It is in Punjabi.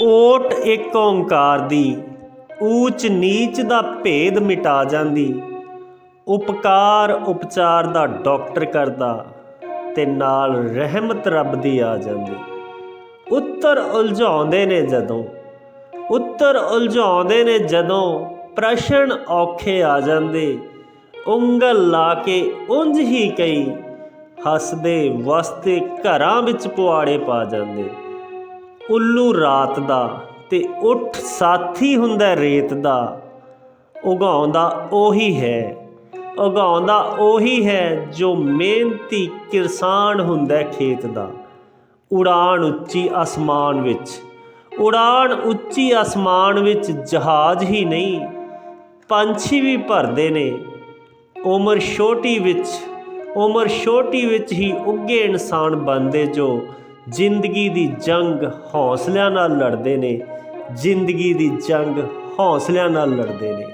ਓਟ ਇੱਕ ਓੰਕਾਰ ਦੀ, ਊਚ ਨੀਚ ਦਾ ਭੇਦ ਮਿਟਾ ਜਾਂਦੀ। ਉਪਕਾਰ ਉਪਚਾਰ ਦਾ ਡਾਕਟਰ ਕਰਦਾ ਤੇ ਨਾਲ ਰਹਿਮਤ ਰੱਬ ਦੀ ਆ ਜਾਂਦੀ। ਉੱਤਰ ਉਲਝਾਉਂਦੇ ਨੇ ਜਦੋਂ, ਉੱਤਰ ਉਲਝਾਉਂਦੇ ਨੇ ਜਦੋਂ ਪ੍ਰਸ਼ਨ ਔਖੇ ਆ ਜਾਂਦੇ। ਉਂਗਲ ਲਾ ਕੇ ਉਂਝ ਹੀ ਕਈ, ਹੱਸਦੇ ਵਸਦੇ ਘਰਾਂ ਵਿੱਚ ਪੁਆੜੇ ਪਾ ਜਾਂਦੇ। ਉੱਲੂ ਰਾਤ ਦਾ ਤੇ ਉੱਠ ਸਾਥੀ ਹੁੰਦਾ ਰੇਤ ਦਾ। ਉਗਾਉਂਦਾ ਉਹੀ ਹੈ, ਉਗਾਉਂਦਾ ਉਹੀ ਹੈ ਜੋ ਮਿਹਨਤੀ ਕਿਸਾਨ ਹੁੰਦਾ ਖੇਤ ਦਾ। ਉਡਾਨ ਉੱਚੀ ਅਸਮਾਨ ਵਿੱਚ ਉਡਾਨ ਉੱਚੀ ਅਸਮਾਨ ਵਿੱਚ ਜਹਾਜ਼ ਹੀ ਨਹੀਂ, ਪੰਛੀ ਵੀ ਭਰਦੇ ਨੇ। ਉਮਰ ਛੋਟੀ ਵਿੱਚ, ਉਮਰ ਛੋਟੀ ਵਿੱਚ ਹੀ ਉੱਗੇ ਇਨਸਾਨ ਬਣਦੇ ਜੋ ਜ਼ਿੰਦਗੀ ਦੀ ਜੰਗ ਹੌਸਲਿਆਂ ਨਾਲ ਲੜਦੇ ਨੇ ਜ਼ਿੰਦਗੀ ਦੀ ਜੰਗ ਹੌਸਲਿਆਂ ਨਾਲ ਲੜਦੇ ਨੇ।